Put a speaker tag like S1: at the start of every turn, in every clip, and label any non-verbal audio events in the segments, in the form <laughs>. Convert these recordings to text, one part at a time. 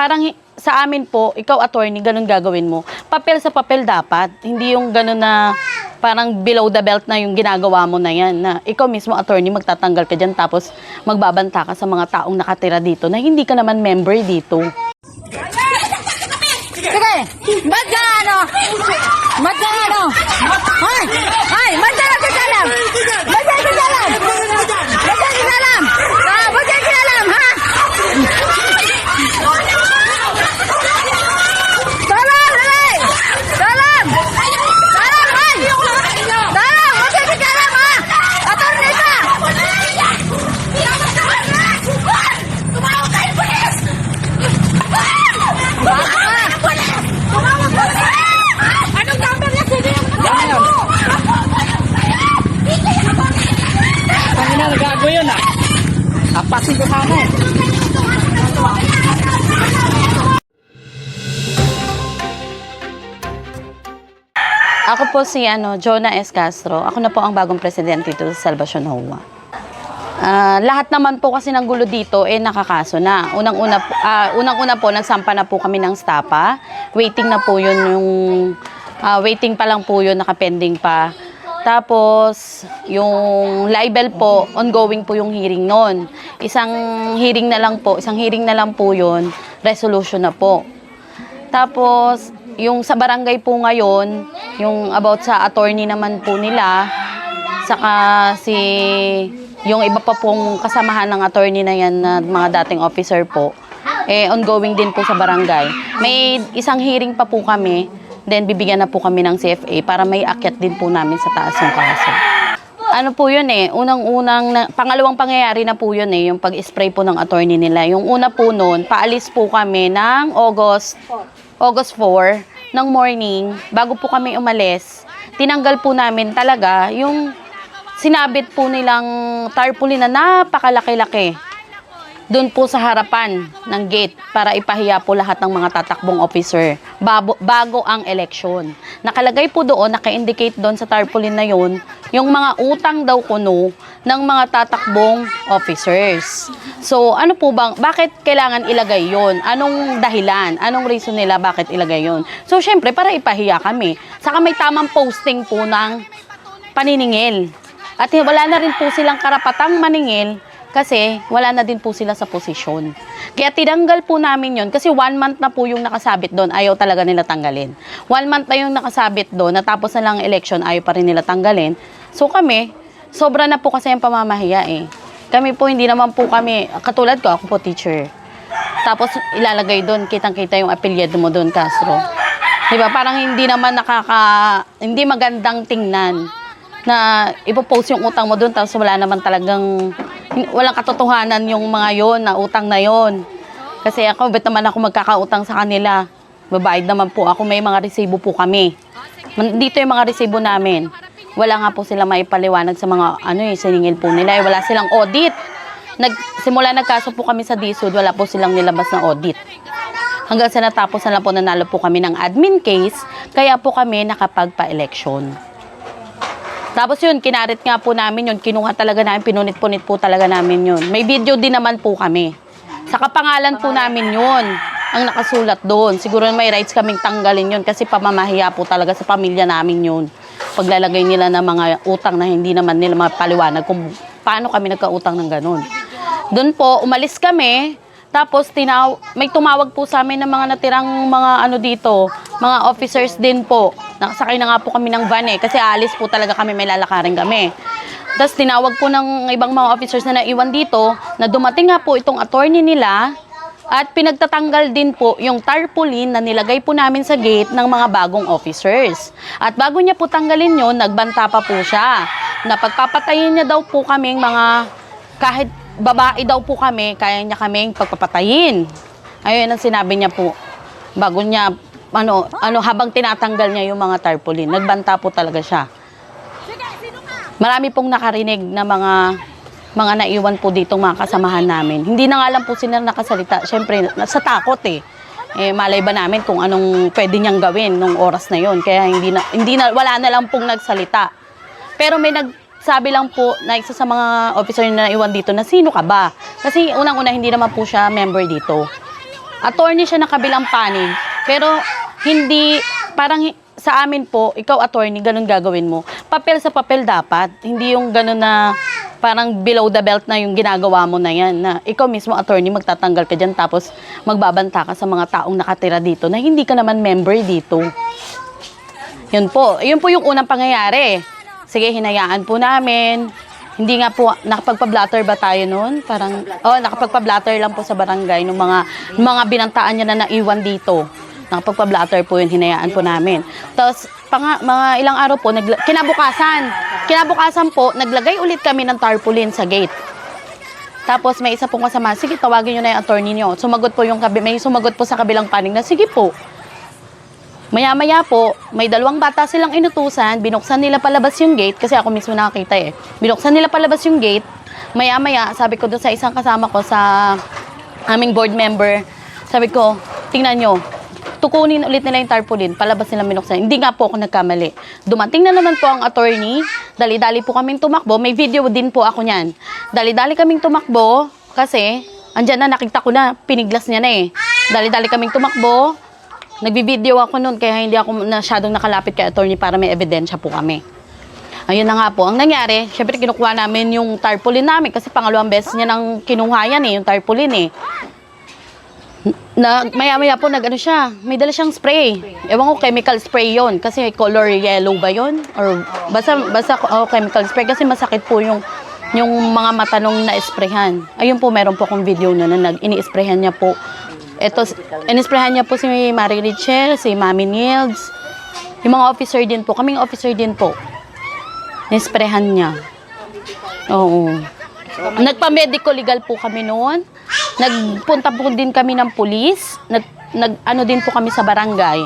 S1: parang sa amin po, ikaw attorney, ganun gagawin mo. Papel sa papel dapat. Hindi yung ganun na parang below the belt na yung ginagawa mo na yan. Na ikaw mismo attorney, magtatanggal ka dyan tapos magbabanta ka sa mga taong nakatira dito na hindi ka naman member dito.
S2: Sige! Ba't ka ano? Ba't ka ano? Nagsasalam?
S1: Po si ano, Jonah S. Castro. Ako na po ang bagong presidente dito sa Salvacion Hoa. Ah, lahat naman po kasi ng gulo dito eh nakakaso na. Unang-una ah, unang-una po nagsampa na po kami ng stapa. Waiting na po 'yun yung ah, waiting pa lang po 'yun nakapending pa. Tapos yung libel po, ongoing po yung hearing noon. Isang hearing na lang po, isang hearing na lang po 'yun, resolution na po. Tapos, yung sa barangay po ngayon, yung about sa attorney naman po nila, saka si yung iba pa pong kasamahan ng attorney na yan na mga dating officer po, eh ongoing din po sa barangay. May isang hearing pa po kami, then bibigyan na po kami ng CFA para may akyat din po namin sa taas yung kaso. Ano po yun eh, unang-unang, na, pangalawang pangyayari na po yun eh, yung pag-spray po ng attorney nila. Yung una po noon, paalis po kami ng August, August 4 ng morning, bago po kami umalis, tinanggal po namin talaga yung sinabit po nilang tarpaulin na napakalaki-laki doon po sa harapan ng gate para ipahiya po lahat ng mga tatakbong officer babo, bago ang election. Nakalagay po doon, naka-indicate doon sa tarpaulin na yun, yung mga utang daw kuno ng mga tatakbong officers. So, ano po bang, bakit kailangan ilagay yon? Anong dahilan? Anong reason nila bakit ilagay yon? So, syempre, para ipahiya kami. Saka may tamang posting po ng paniningil. At wala na rin po silang karapatang maningil kasi wala na din po sila sa posisyon. Kaya tinanggal po namin yon kasi one month na po yung nakasabit doon, ayaw talaga nila tanggalin. One month na yung nakasabit doon, natapos na lang ang election, ayaw pa rin nila tanggalin. So kami, sobra na po kasi ang pamamahiya eh. Kami po, hindi naman po kami, katulad ko, ako po teacher. Tapos ilalagay doon, kitang-kita yung apelyido mo doon, Castro. Di ba? Parang hindi naman nakaka, hindi magandang tingnan na ipopost yung utang mo doon tapos wala naman talagang walang katotohanan yung mga yon na utang na yon. Kasi ako, bet naman ako magkakautang sa kanila. Babayad naman po ako, may mga resibo po kami. Dito yung mga resibo namin. Wala nga po sila maipaliwanag sa mga ano eh, siningil po nila. Eh, wala silang audit. Nag, simula nagkaso po kami sa DSUD, wala po silang nilabas na audit. Hanggang sa natapos na lang po nanalo po kami ng admin case, kaya po kami nakapagpa-election. Tapos yun, kinarit nga po namin yun, kinuha talaga namin, pinunit-punit po talaga namin yun. May video din naman po kami. Sa kapangalan po namin yun, ang nakasulat doon. Siguro may rights kaming tanggalin yun kasi pamamahiya po talaga sa pamilya namin yun. Paglalagay nila ng mga utang na hindi naman nila mapaliwanag kung paano kami nagkautang ng ganun. Doon po, umalis kami, tapos tinaw may tumawag po sa amin ng mga natirang mga ano dito, mga officers din po. Nakasakay na nga po kami ng van eh, kasi alis po talaga kami, may lalakarin kami. Tapos tinawag po ng ibang mga officers na naiwan dito, na dumating nga po itong attorney nila, at pinagtatanggal din po yung tarpaulin na nilagay po namin sa gate ng mga bagong officers. At bago niya po tanggalin yun, nagbanta pa po siya. Na pagpapatayin niya daw po kaming mga, kahit babae daw po kami, kaya niya kaming pagpapatayin. Ayun ang sinabi niya po. Bago niya, ano, ano, habang tinatanggal niya yung mga tarpaulin. Nagbanta po talaga siya. Marami pong nakarinig na mga mga naiwan po dito mga kasamahan namin. Hindi na nga lang po sila nakasalita. Siyempre, sa takot eh. Eh, malay ba namin kung anong pwede niyang gawin nung oras na yon Kaya hindi na, hindi na, wala na lang pong nagsalita. Pero may nagsabi lang po na isa sa mga officer na naiwan dito na sino ka ba? Kasi unang-una hindi naman po siya member dito. Attorney siya na kabilang panig, pero hindi, parang sa amin po, ikaw attorney, ganun gagawin mo. Papel sa papel dapat, hindi yung ganun na parang below the belt na yung ginagawa mo na yan. Na ikaw mismo attorney, magtatanggal ka dyan tapos magbabanta ka sa mga taong nakatira dito na hindi ka naman member dito. Yun po. Yun po yung unang pangyayari. Sige, hinayaan po namin. Hindi nga po, nakapagpa-blatter ba tayo noon? Parang, oh, nakapagpa-blatter lang po sa barangay ng mga, mga binantaan niya na naiwan dito. Nakapagpa-blatter po yun, hinayaan po namin. Tapos, pang, mga ilang araw po, nagla- kinabukasan, kinabukasan po, naglagay ulit kami ng tarpaulin sa gate. Tapos may isa pong kasama, sige tawagin nyo na yung attorney nyo. Sumagot po yung, kabi- may sumagot po sa kabilang panig na, sige po, Maya-maya po, may dalawang bata silang inutusan, binuksan nila palabas yung gate, kasi ako mismo nakakita eh. Binuksan nila palabas yung gate, maya-maya, sabi ko doon sa isang kasama ko sa aming board member, sabi ko, tingnan nyo, tukunin ulit nila yung tarpaulin, palabas nila binuksan. Hindi nga po ako nagkamali. Dumating na naman po ang attorney, dali-dali po kaming tumakbo, may video din po ako niyan. Dali-dali kaming tumakbo, kasi, andyan na, nakita ko na, piniglas niya na eh. Dali-dali kaming tumakbo, Nagbibideo ako noon kaya hindi ako masyadong nakalapit kay attorney para may ebidensya po kami. Ayun na nga po. Ang nangyari, syempre kinukuha namin yung tarpaulin namin kasi pangalawang beses niya nang kinuha yan eh, yung tarpaulin eh. Na, maya-maya po nag ano siya, may dala siyang spray. Ewan ko chemical spray yon kasi color yellow ba yon Or basta, basta oh, chemical spray kasi masakit po yung yung mga mata nung na-sprayhan. Ayun po, meron po akong video na, na nag ini-sprayhan niya po. Ito, in-sprayhan niya po si Marie Richel, si Mami Nils, yung mga officer din po, kaming officer din po. Nisprehan niya. Oo. Nagpa-medical legal po kami noon. Nagpunta po din kami ng pulis. Nag, nag ano din po kami sa barangay.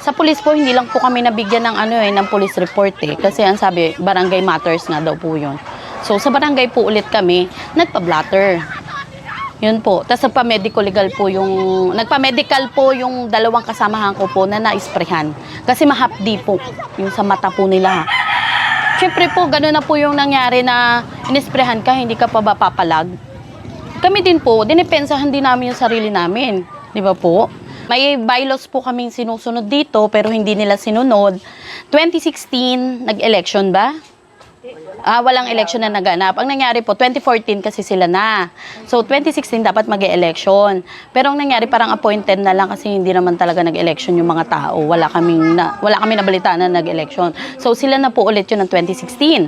S1: Sa pulis po, hindi lang po kami nabigyan ng ano eh, ng police report eh. Kasi ang sabi, barangay matters nga daw po yun. So, sa barangay po ulit kami, nagpa-blatter. Yun po. Tapos nagpa-medical legal po yung, nagpa-medical po yung dalawang kasamahan ko po na na-sprayhan. Kasi mahapdi po yung sa mata po nila. Siyempre po, gano'n na po yung nangyari na inisprehan ka, hindi ka pa ba papalag. Kami din po, dinipensahan din namin yung sarili namin. Di ba po? May bylaws po kaming sinusunod dito, pero hindi nila sinunod. 2016, nag-election ba? Ah, walang election na naganap. Ang nangyari po, 2014 kasi sila na. So, 2016 dapat mag election Pero ang nangyari, parang appointed na lang kasi hindi naman talaga nag-election yung mga tao. Wala kaming na, wala kami nabalitaan na nag-election. So, sila na po ulit yun ng 2016.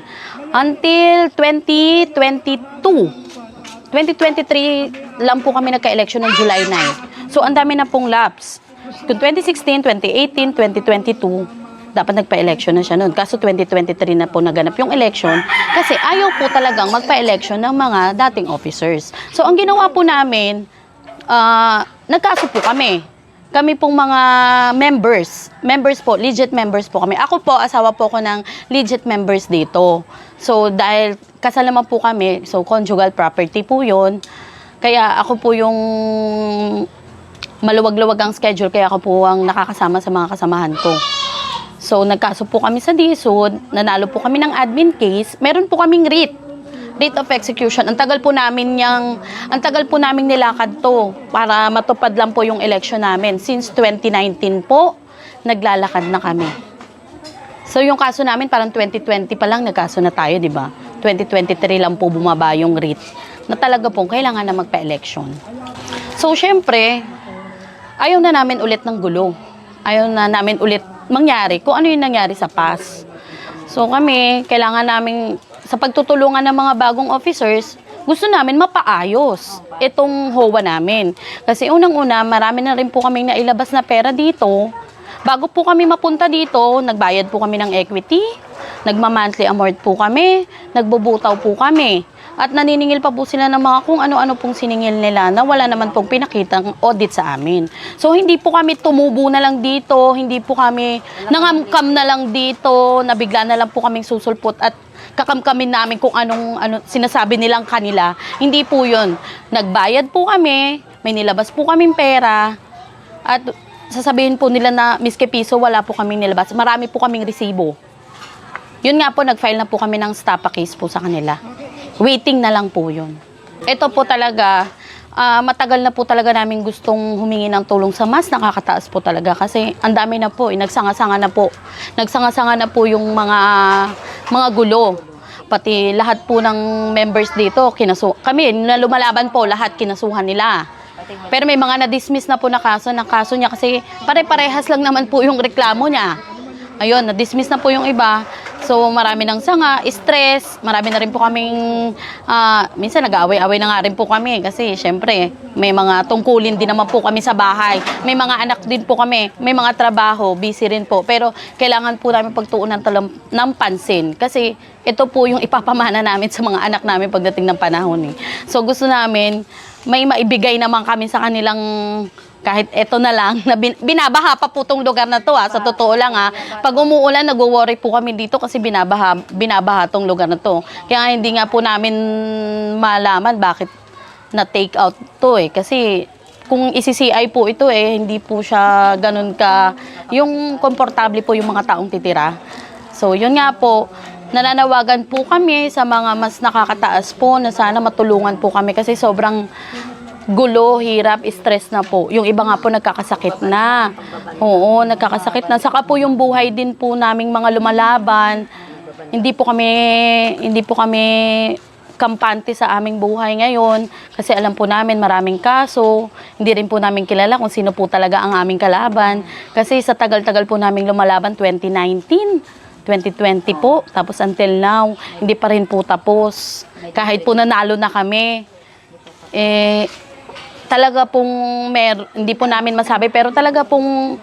S1: Until 2022. 2023 lang po kami nagka-election ng July 9. So, ang dami na pong laps. Kung 2016, 2018, 2022, dapat nagpa-election na siya noon. Kaso 2023 na po naganap yung election kasi ayaw po talagang magpa-election ng mga dating officers. So, ang ginawa po namin, ah, nagkaso po kami. Kami pong mga members, members po, legit members po kami. Ako po, asawa po ko ng legit members dito. So, dahil kasal naman po kami, so conjugal property po yun. Kaya ako po yung maluwag-luwag ang schedule, kaya ako po ang nakakasama sa mga kasamahan ko. So, nagkaso po kami sa DSUD, nanalo po kami ng admin case, meron po kaming writ, date of execution. Ang tagal po namin yung, ang tagal po namin nilakad to para matupad lang po yung election namin. Since 2019 po, naglalakad na kami. So yung kaso namin parang 2020 pa lang nagkaso na tayo, di ba? 2023 lang po bumaba yung rate na talaga pong kailangan na magpa-election. So syempre, ayaw na namin ulit ng gulo. Ayaw na namin ulit mangyari kung ano yung nangyari sa past. So kami, kailangan namin, sa pagtutulungan ng mga bagong officers, gusto namin mapaayos itong HOA namin. Kasi unang-una, marami na rin po kaming nailabas na pera dito. Bago po kami mapunta dito, nagbayad po kami ng equity, nagma-monthly amort po kami, nagbubutaw po kami. At naniningil pa po sila ng mga kung ano-ano pong siningil nila na wala naman pong pinakitang audit sa amin. So hindi po kami tumubo na lang dito, hindi po kami nangamkam na lang dito, nabigla na lang po kaming susulpot at kakamkamin namin kung anong ano, sinasabi nilang kanila. Hindi po yun. Nagbayad po kami, may nilabas po kaming pera, at sasabihin po nila na miski piso, wala po kaming nilabas. Marami po kaming resibo. Yun nga po, nag-file na po kami ng stapa case po sa kanila. Waiting na lang po yun. Ito po talaga, ah, matagal na po talaga namin gustong humingi ng tulong sa mas nakakataas po talaga kasi ang dami na po, eh, nagsanga-sanga na po. Nagsanga-sanga na po yung mga mga gulo. Pati lahat po ng members dito, kinasu kami na lumalaban po, lahat kinasuhan nila. Pero may mga na-dismiss na po na kaso, na kaso niya kasi pare-parehas lang naman po yung reklamo niya. Ayun, na-dismiss na po yung iba. So, marami ng sanga, stress, marami na rin po kaming, ah, minsan nag-aaway-away na nga rin po kami kasi syempre, may mga tungkulin din naman po kami sa bahay. May mga anak din po kami, may mga trabaho, busy rin po. Pero kailangan po namin pagtuunan talam, ng pansin kasi ito po yung ipapamana namin sa mga anak namin pagdating ng panahon. Eh. So, gusto namin, may maibigay naman kami sa kanilang kahit eto na lang, na bin- binabaha pa po tong lugar na to ha, sa totoo lang ha. Pag umuulan, nagwo-worry po kami dito kasi binabaha, binabaha tong lugar na to. Kaya hindi nga po namin malaman bakit na take out to eh. Kasi kung isi-CI po ito eh, hindi po siya ganun ka, yung komportable po yung mga taong titira. So, yun nga po, nananawagan po kami sa mga mas nakakataas po na sana matulungan po kami kasi sobrang gulo, hirap, stress na po. Yung iba nga po nagkakasakit na. Oo, nagkakasakit na. Saka po yung buhay din po naming mga lumalaban. Hindi po kami, hindi po kami kampante sa aming buhay ngayon kasi alam po namin maraming kaso. Hindi rin po namin kilala kung sino po talaga ang aming kalaban. Kasi sa tagal-tagal po naming lumalaban, 2019, 2020 po. Tapos until now, hindi pa rin po tapos. Kahit po nanalo na kami, eh, talaga pong mer hindi po namin masabi pero talaga pong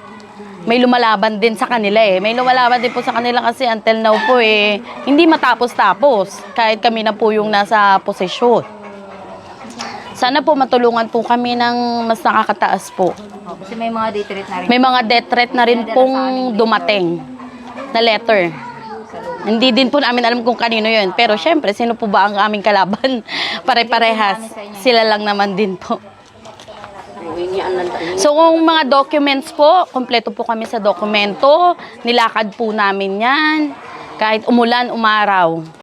S1: may lumalaban din sa kanila eh. May lumalaban din po sa kanila kasi until now po eh hindi matapos-tapos kahit kami na po yung nasa posisyon. Sana po matulungan po kami ng mas nakakataas po.
S2: Oh, kasi may mga day trip na rin.
S1: May mga death threat na rin pong dumating na letter. Hindi din po namin alam kung kanino yun. Pero syempre, sino po ba ang aming kalaban? <laughs> Pare-parehas. Sila lang naman din po. So, kung mga documents po, kompleto po kami sa dokumento. Nilakad po namin yan. Kahit umulan, umaraw.